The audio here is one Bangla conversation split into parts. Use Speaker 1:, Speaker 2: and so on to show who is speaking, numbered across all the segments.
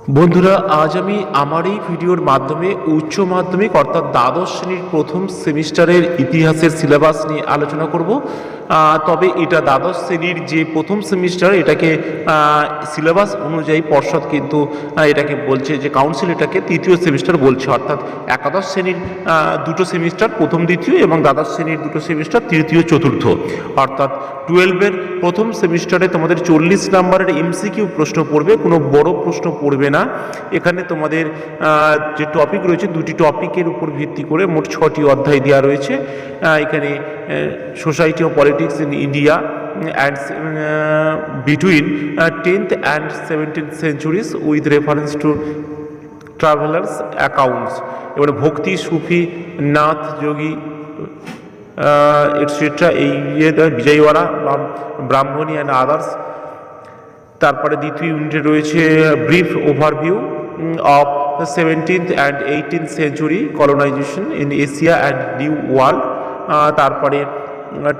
Speaker 1: বন্ধুরা, আজ আমি আমার এই ভিডিওর মাধ্যমে, উচ্চ মাধ্যমিক অর্থাৎ দ্বাদশ শ্রেণির প্রথম সেমিস্টারের ইতিহাসের সিলেবাস নিয়ে আলোচনা করব। তবে এটা দ্বাদশ শ্রেণির যে প্রথম সেমিস্টার এটাকে সিলেবাস অনুযায়ী পর্ষদ কিন্তু এটাকে বলছে যে কাউন্সিল এটাকে তৃতীয় সেমিস্টার বলছে। অর্থাৎ একাদশ শ্রেণির দুটো সেমিস্টার প্রথম, দ্বিতীয় এবং দ্বাদশ শ্রেণির দুটো সেমিস্টার তৃতীয়, চতুর্থ। অর্থাৎ টুয়েলভের প্রথম সেমিস্টারে তোমাদের চল্লিশ নাম্বারের এমসিকিউ প্রশ্ন পড়বে, কোনো বড় প্রশ্ন পড়বে না। এখানে তোমাদের যে টপিক রয়েছে, দুটি টপিকের উপর ভিত্তি করে মোট ছটি অধ্যায় দেওয়া রয়েছে। Society of politics in India and between tenth and seventeenth centuries with reference to travellers accounts এবারে ভক্তি, সুফি, নাথ, যোগী এটসেট্রা এই ইয়ে বিজয়ওয়াড়া বা ব্রাহ্মণী অ্যান্ড আদার্স তারপরে দ্বিতীয় ইউনিটে রয়েছে brief overview of seventeenth and eighteenth century colonization in Asia and new world তারপরে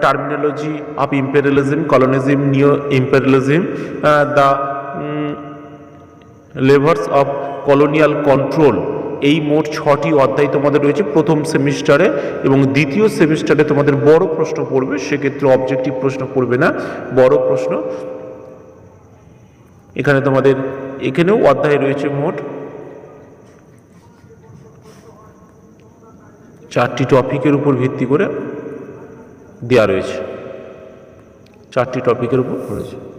Speaker 1: terminology of imperialism colonialism new imperialism the levers of colonial control এই মোট ছটি অধ্যায় তোমাদের রয়েছে প্রথম সেমিস্টারে এবং দ্বিতীয় সেমিস্টারে তোমাদের বড় প্রশ্ন পড়বে, সেক্ষেত্রে অবজেক্টিভ প্রশ্ন পড়বে না, বড় প্রশ্ন। এখানে তোমাদের, এখানেও অধ্যায় রয়েছে মোট চারটি টপিকের উপর ভিত্তি করে দেওয়া রয়েছে। চারটি টপিকের উপর রয়েছে।